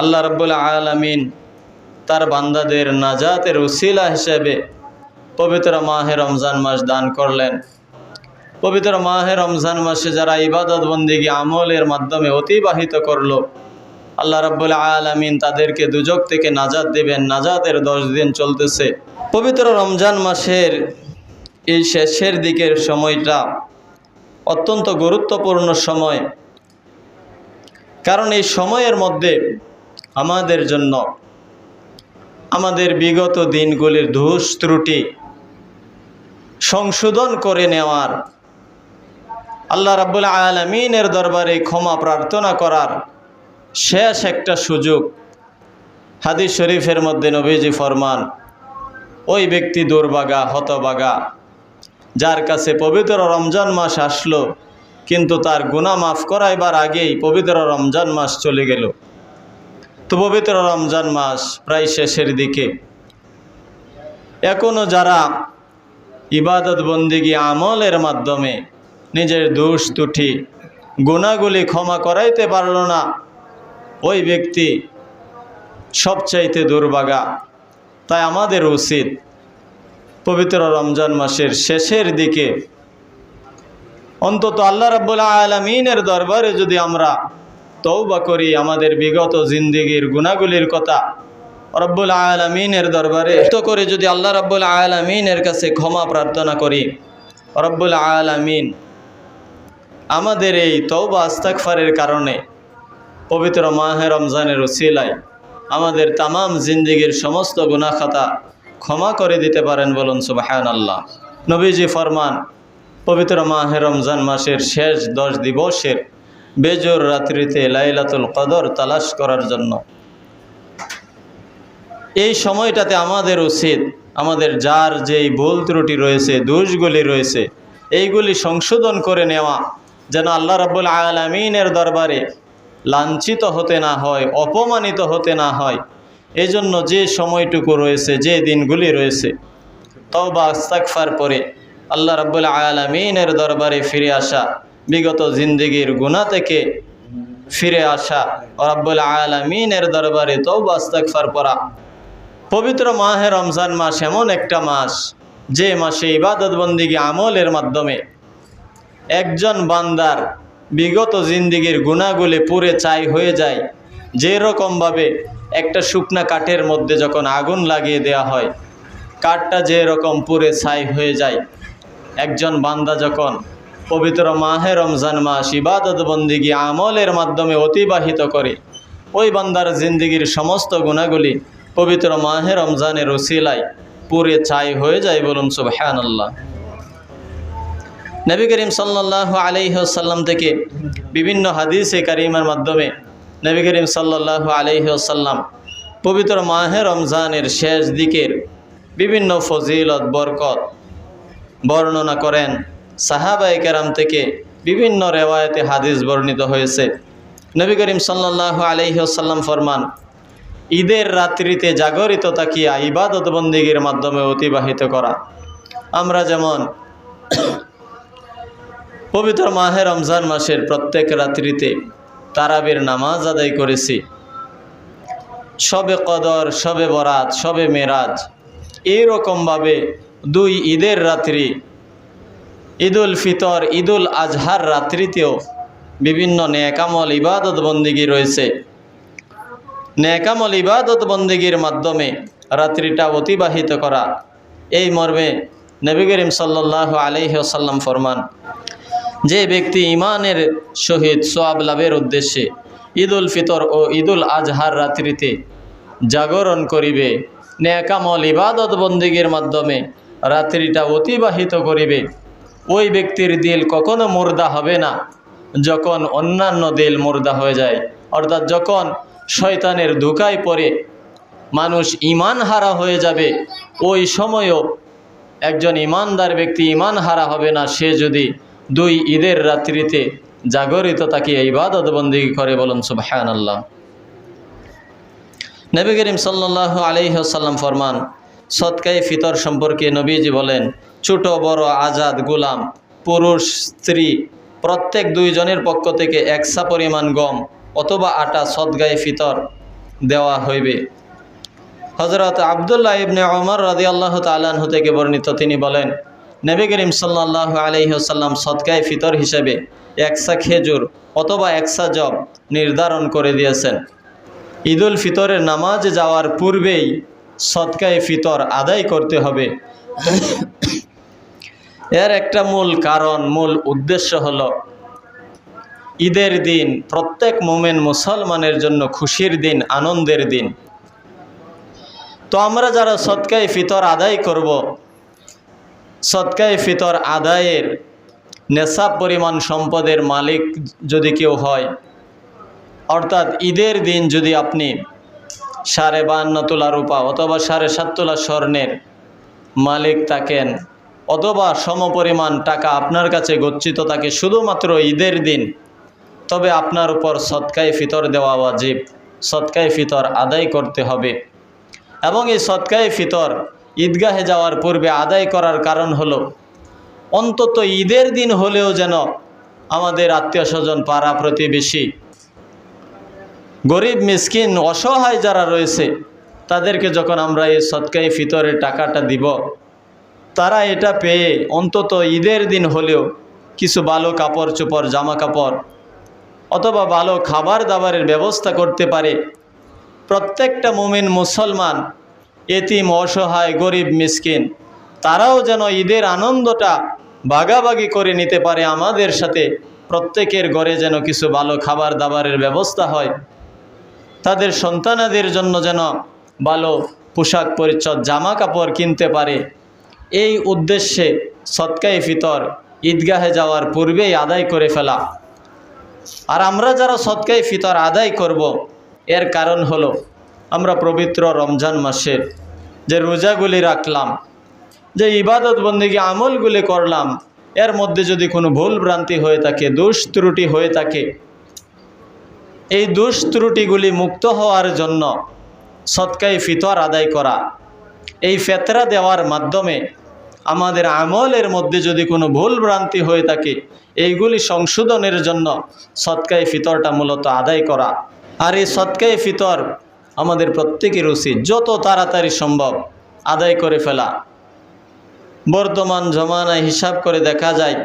আল্লাহ রব্বুল আলমিন তার বান্দাদের নাজাতের উসিলা হিসেবে পবিত্র মাহে রমজান মাস দান করলেন। পবিত্র মাহে রমজান মাসে যারা ইবাদত বন্দিগি আমলের মাধ্যমে অতিবাহিত করল, আল্লাহ রব্বুল আলমিন তাদেরকে দুজক থেকে নাজাত দেবেন, নাজাতের দশ দিন চলতেছে। পবিত্র রমজান মাসের এই শেষের দিকের সময়টা অত্যন্ত গুরুত্বপূর্ণ সময়। কারণ এই সময়ের মধ্যে আমাদের জন্য। আমাদের বিগত দিনগুলির ধূস ত্রুটি সংশোধন করে নেওয়ার। আল্লাহ রাব্বুল আলমিনের দরবারে ক্ষমা প্রার্থনা করার শেষ একটা সুযোগ। হাদিস শরীফের মধ্যে নবীজি ফরমান, ওই ব্যক্তি দুর্বাগা হতবাগা যার কাছে পবিত্র রমজান মাস আসলো, কিন্তু তার গুণা মাফ করাইবার আগেই পবিত্র রমজান মাস চলে গেল। তো পবিত্র রমজান মাস প্রায় শেষের দিকে। এখনও যারা ইবাদত বন্দিগি আমলের মাধ্যমে নিজের দোষ ত্রুটি, গুণাগুলি ক্ষমা করাইতে পারল না, ওই ব্যক্তি সবচাইতে দুর্বাগা তাই আমাদের উচিত পবিত্র রমজান মাসের শেষের দিকে অন্তত আল্লাহ রাব্বুল আলমিনের দরবারে যদি আমরা তৌবা করি আমাদের বিগত জিন্দিগির গুণাগুলির কথা। রব্বুল আলমিনের দরবারে তো করে যদি আল্লাহ রব্বুল আলমিনের কাছে ক্ষমা প্রার্থনা করি। রব্বুল আলমিন আমাদের এই তৌবা আস্তাকফারের কারণে পবিত্র মাহে রমজানের উসিলায় আমাদের তামাম জিন্দিগির সমস্ত গুণাখাতা ক্ষমা করে দিতে পারেন বলুন সুবাহান আল্লাহ নবীজি ফরমান, পবিত্র মাহে রমজান মাসের শেষ দশ দিবসের বেজোর রাত্রিতে লাইলাতুল কদর তালাশ করার জন্য। এই সময়টাতে আমাদের উচিত, আমাদের যার যেই ভুল ত্রুটি রয়েছে, দোষগুলি রয়েছে, এইগুলি সংশোধন করে নেওয়া, যেন আল্লাহ রাব্বুল আলমিনের দরবারে লাঞ্ছিত হতে না হয়, অপমানিত হতে না হয়। এজন্য যে সময়টুকু রয়েছে, যে দিনগুলি রয়েছে, তওবা আস্তাকফার পরে আল্লাহ রাব্বুল আলমিনের দরবারে ফিরে আসা বিগত জিন্দিগির গুণা থেকে ফিরে আসা রাব্বুল আলমিনের দরবারে তওবা আস্তাকফার পড়া। পবিত্র মাহে রমজান মাস এমন একটা মাস, যে মাসে ইবাদত বন্দিগি আমলের মাধ্যমে একজন বান্দার বিগত জিন্দিগির গুণাগুলি পুরে চাই হয়ে যায়। যে রকমভাবে একটা শুকনা কাঠের মধ্যে যখন আগুন লাগিয়ে দেওয়া হয়, কাঠটা যে রকম পুরে ছাই হয়ে যায়, একজন বান্দা যখন পবিত্র মাহে রমজান মাস ইবাদত বন্দিগি আমলের মাধ্যমে অতিবাহিত করে। ওই বান্দার জিন্দিগির সমস্ত গুণাগুলি পবিত্র মাহে রমজানের ওসিলায় পুরে ছাই হয়ে যায় বলুন সুবহান আল্লাহ নবী করিম সাল্লাহ আলাইসাল্লাম থেকে বিভিন্ন হাদিসে কারিমার মাধ্যমে নবী করিম সাল্লাহ আলাইসাল্লাম পবিত্র মাহে রমজানের শেষ দিকের বিভিন্ন ফজিলত, বরকত বর্ণনা করেন। সাহাবাই কেরাম থেকে বিভিন্ন রেওয়ায়তে হাদিস বর্ণিত হয়েছে। নবী করিম সাল্লাহ আলাইসাল্লাম ফরমান, ঈদের রাত্রিতে জাগরিত তাকিয়া ইবাদত বন্দিগির মাধ্যমে অতিবাহিত করা। আমরা যেমন পবিত্র মাহে রমজান মাসের প্রত্যেক রাত্রিতে তারাবির নামাজ আদায় করেছি। সবে কদর, সবে বরাত, সবে মেরাজ এইরকমভাবে দুই ঈদের রাত্রি ঈদুল ফিতর, ঈদুল আজহার রাত্রিতেও বিভিন্ন নেকামল ইবাদত বন্দিগি রয়েছে। নেকামল ইবাদত বন্দিগির মাধ্যমে রাত্রিটা অতিবাহিত করা, এই মর্মে নবী করিম সাল্লাহ আলহ্লাম ফরমান, যে ব্যক্তি ইমানের সহিত সোয়াব লাভের উদ্দেশ্যে ঈদুল ফিতর ও ঈদুল আজহার রাত্রিতে জাগরণ করিবে, নেকামল ইবাদত বন্দিগির মাধ্যমে রাত্রিটা অতিবাহিত করিবে ওই ব্যক্তির দিল কখনো মুর্দা হবে না। যখন অন্যান্য দিল মুর্দা হয়ে যায়, অর্থাৎ যখন শয়তানের ধোকায় পড়ে, মানুষ ইমান হারা হয়ে যাবে, ওই সময়ও একজন ইমানদার ব্যক্তি ইমান হারা হবে না। সে যদি দুই ঈদের রাত্রিতে জাগরিত তাকে ইবাদত বন্দি করে বলুন সুবাহান আল্লাহ নবী করিম সাল্লাহ আলহ্লাম ফরমান সৎকাই ফিতর সম্পর্কে নবীজি বলেন ছোট, বড়, আজাদ, গোলাম, পুরুষ, স্ত্রী, প্রত্যেক দুইজনের পক্ষ থেকে একসা পরিমাণ গম অথবা আটা সদগায়ে ফিতর দেওয়া হইবে। হজরত আবদুল্লাহ ইবনে ওমর রাজি আল্লাহ তালাহ থেকে বর্ণিত তিনি বলেন, নবী করিম সাল্লাহ আলহিহসাল্লাম সৎকায় ফিতর হিসেবে একসা খেজুর অথবা একসা জব নির্ধারণ করে দিয়েছেন। ঈদুল ফিতরের নামাজ যাওয়ার পূর্বেই সৎকায় ফিতর আদায় করতে হবে। এর একটা মূল কারণ, মূল উদ্দেশ্য হলো ঈদের দিন, প্রত্যেক মোমেন মুসলমানের জন্য খুশির দিন, আনন্দের দিন। তো আমরা যারা সৎকায় ফিতর আদায় করব, সৎকায় ফিতর আদায়ের নেশা পরিমাণ সম্পদের মালিক যদি কেউ হয়, অর্থাৎ ঈদের দিন যদি আপনি সাড়ে বান্ন তোলা রূপা অথবা সাড়ে সাত তোলা স্বর্ণের মালিক থাকেন অথবা সমপরিমাণ টাকা আপনার কাছে গচ্ছিত থাকে শুধুমাত্র ঈদের দিন, তবে আপনার উপর সৎকায় ফিতর দেওয়া ওয়াজিব। সৎকায় ফিতর আদায় করতে হবে। এবং এই সৎকায় ফিতর ঈদগাহে যাওয়ার পূর্বে আদায় করার কারণ হলো, অন্তত ঈদের দিন হলেও যেন আমাদের আত্মীয় স্বজন পাড়া প্রতিবেশী, গরিব, মিসকিন, অসহায় যারা রয়েছে, তাদেরকে যখন আমরা এই সৎকাই ফিতরের টাকাটা দিব তারা এটা পেয়ে অন্তত ঈদের দিন হলেও কিছু ভালো কাপড় চোপড়, জামা কাপড় অথবা ভালো খাবার দাবারের ব্যবস্থা করতে পারে। প্রত্যেকটা মুমিন মুসলমান, এতিম, অসহায়, গরিব, মিসকিন, তারাও যেন ঈদের আনন্দটা ভাগাভাগি করে নিতে পারে। আমাদের সাথে প্রত্যেকের ঘরে যেন কিছু ভালো খাবার দাবারের ব্যবস্থা হয়। তাদের সন্তানাদের জন্য যেন ভালো পোশাক পরিচ্ছদ, জামা কাপড় কিনতে পারে। এই উদ্দেশ্যে সৎকাই ফিতর, ঈদগাহে যাওয়ার পূর্বেই আদায় করে ফেলা। আর আমরা যারা সৎকাই ফিতর আদায় করব, এর কারণ হলো আমরা পবিত্র রমজান মাসের যে রোজাগুলি রাখলাম, যে ইবাদত বন্দিকে আমলগুলি করলাম, এর মধ্যে যদি কোনো ভুল ভ্রান্তি হয়ে থাকে, দোষ ত্রুটি হয়ে থাকে, এই দোষ ত্রুটিগুলি মুক্ত হওয়ার জন্য সৎকাই ফিতর আদায় করা এই ফেতরা দেওয়ার মাধ্যমে আমাদের আমলের মধ্যে যদি কোনো ভুল ভ্রান্তি হয়ে থাকে, এইগুলি সংশোধনের জন্য সৎকাই ফিতরটা মূলত আদায় করা। আর এই সৎকাই ফিতর আমাদের প্রত্যেকের উচিত, যত তাড়াতাড়ি সম্ভব আদায় করে ফেলা। বর্তমান জমানায় হিসাব করে দেখা যায়,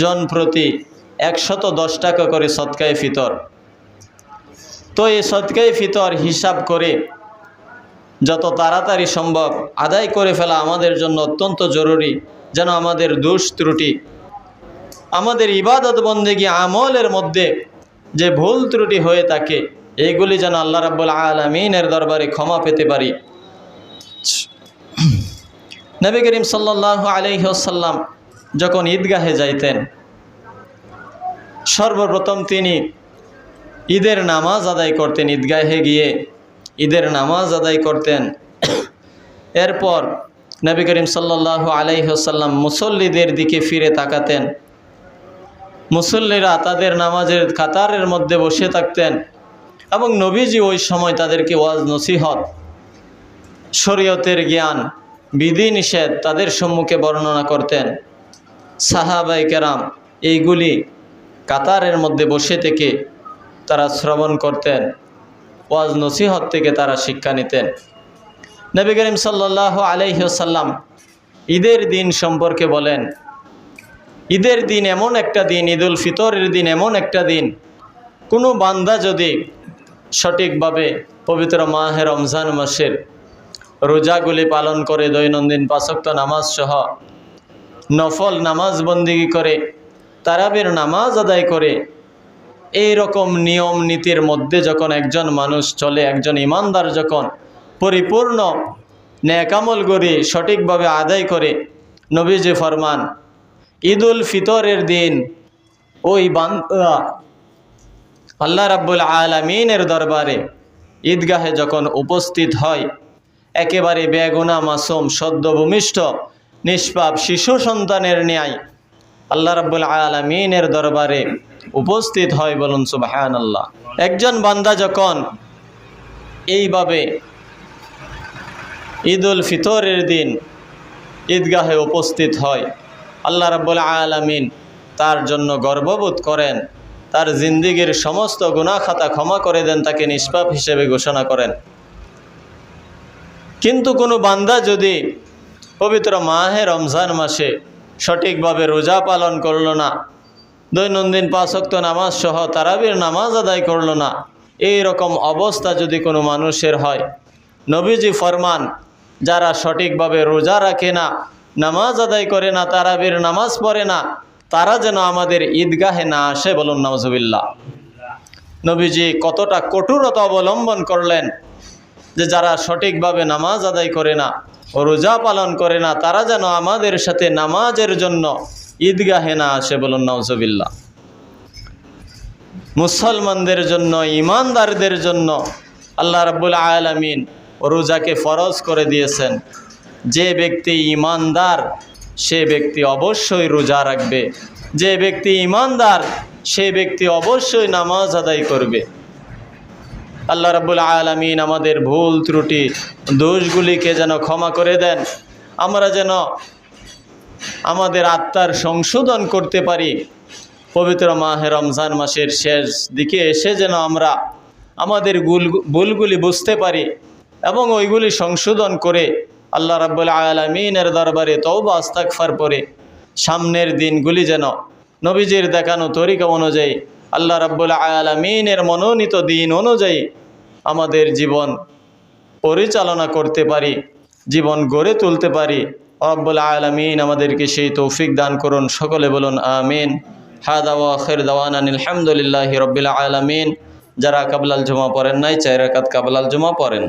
জন প্রতি একশত দশ টাকা করে সৎকায় ফিতর। তো এই সৎকায় ফিতর হিসাব করে যত তাড়াতাড়ি সম্ভব আদায় করে ফেলা আমাদের জন্য অত্যন্ত জরুরি, যেন আমাদের দোষ ত্রুটি, আমাদের ইবাদত বন্দেগী আমলের মধ্যে যে ভুল ত্রুটি হয়ে থাকে, এইগুলি যেন আল্লাহ রাব্বুল আলমিনের দরবারে ক্ষমা পেতে পারি। নবী করিম সাল্লাহ আলহ্লাম যখন ঈদগাহে যাইতেন, সর্বপ্রথম তিনি ঈদের নামাজ আদায় করতেন ঈদগাহে গিয়ে। ঈদের নামাজ আদায় করতেন। এরপর নবী করিম সাল্লাহ আলাইসাল্লাম মুসল্লিদের দিকে ফিরে তাকাতেন। মুসল্লিরা তাদের নামাজের কাতারের মধ্যে বসে থাকতেন এবং নবীজি ওই সময় তাদেরকে ওয়াজ নসিহত, শরীয়তের জ্ঞান বিধি নিষেধ তাদের সম্মুখে বর্ণনা করতেন। সাহাবাই কেরাম এইগুলি কাতারের মধ্যে বসে থেকে তারা শ্রবণ করতেন। ওয়াজ নসিহত থেকে তারা শিক্ষা নিতেন। নবী করিম সাল্লাহ আলহ্লাম ঈদের দিন সম্পর্কে বলেন, ঈদের দিন এমন একটা দিন, ঈদুল ফিতরের দিন এমন একটা দিন, কোনো বান্দা যদি সঠিকভাবে পবিত্র মাহে রমজান মাসের রোজাগুলি পালন করে, দৈনন্দিন পাঁচক্ত নামাজ সহ নফল নামাজ বন্দিগি করে, তারাবির নামাজ আদায় করে এই রকম নিয়ম নীতির মধ্যে যখন একজন মানুষ চলে, একজন ইমানদার যখন পরিপূর্ণ ন্যাকামল গড়ি সঠিকভাবে আদায় করে, নবীজি ফরমান, ঈদুল ফিতরের দিন ওই বান্দা আল্লাহ রাব্বুল আলমিনের দরবারে ঈদগাহে যখন উপস্থিত হয়, একেবারে বেগুনা, মাসুম সদ্যভূমিষ্ঠ নিষ্পাপ শিশু সন্তানের ন্যায় আল্লাহ রাব্বুল আলমিনের দরবারে উপস্থিত হয় বলুন সুবাহান আল্লাহ একজন বান্দা যখন এইভাবে ঈদ উল ফিতরের দিন ঈদগাহে উপস্থিত হয়, আল্লাহ রাব্বুল আলমিন তার জন্য গর্ববোধ করেন, তার জিন্দিগির সমস্ত গুণা খাতা ক্ষমা করে দেন, তাকে নিষ্পাপ হিসেবে ঘোষণা করেন। কিন্তু কোনো বান্দা যদি পবিত্র মাহে রমজান মাসে সঠিকভাবে রোজা পালন করল না দৈনন্দিন পাঁচক্ত নামাজ সহ তারাবির নামাজ আদায় করল না। এই রকম অবস্থা যদি কোনো মানুষের হয়, নবীজি ফরমান, যারা সঠিকভাবে রোজা রাখে না, নামাজ আদায় করে না, তারাবির নামাজ পড়ে না, তারা যেন আমাদের ঈদগাহে না আসে বলুন নজবিল্লা নবীজি কতটা কঠোরতা অবলম্বন করলেন যে যারা সঠিকভাবে নামাজ আদায় করে না রোজা পালন করে না, তারা যেন আমাদের সাথে নামাজের জন্য ঈদগাহে না আসে বলুন নওজবিল্লা মুসলমানদের জন্য, ইমানদারদের জন্য আল্লাহ রাব্বুল আলামিন রোজাকে ফরজ করে দিয়েছেন। যে ব্যক্তি ইমানদার, সে ব্যক্তি অবশ্যই রোজা রাখবে। যে ব্যক্তি ইমানদার, সে ব্যক্তি অবশ্যই নামাজ আদায় করবে। আল্লাহ রাব্বুল আলামিন আমাদের ভুল ত্রুটি, দোষগুলিকে যেন ক্ষমা করে দেন। আমরা যেন আমাদের আত্মার সংশোধন করতে পারি। পবিত্র মাহে রমজান মাসের শেষ দিকে এসে যেন আমরা আমাদের গুল ভুলগুলি বুঝতে পারি এবং ওইগুলি সংশোধন করে আল্লাহ রাব্বুল আলমিনের দরবারে তৌবা আস্তাকফার পরে সামনের দিনগুলি যেন নবীজির দেখানো তরিকা অনুযায়ী, আল্লাহ রাব্বুল আলমিনের মনোনীত দিন অনুযায়ী আমাদের জীবন পরিচালনা করতে পারি, জীবন গড়ে তুলতে পারি। রব্বুল আলমিন আমাদেরকে সেই তৌফিক দান করুন, সকলে বলুন আমিন। হাদা ওয়া খের দাওয়ান আলহামদুলিল্লাহ রব্বিল আলমিন। যারা কাবলাল জমা পড়েন নাই চাই রাকাত কাবলাল জমা পড়েন।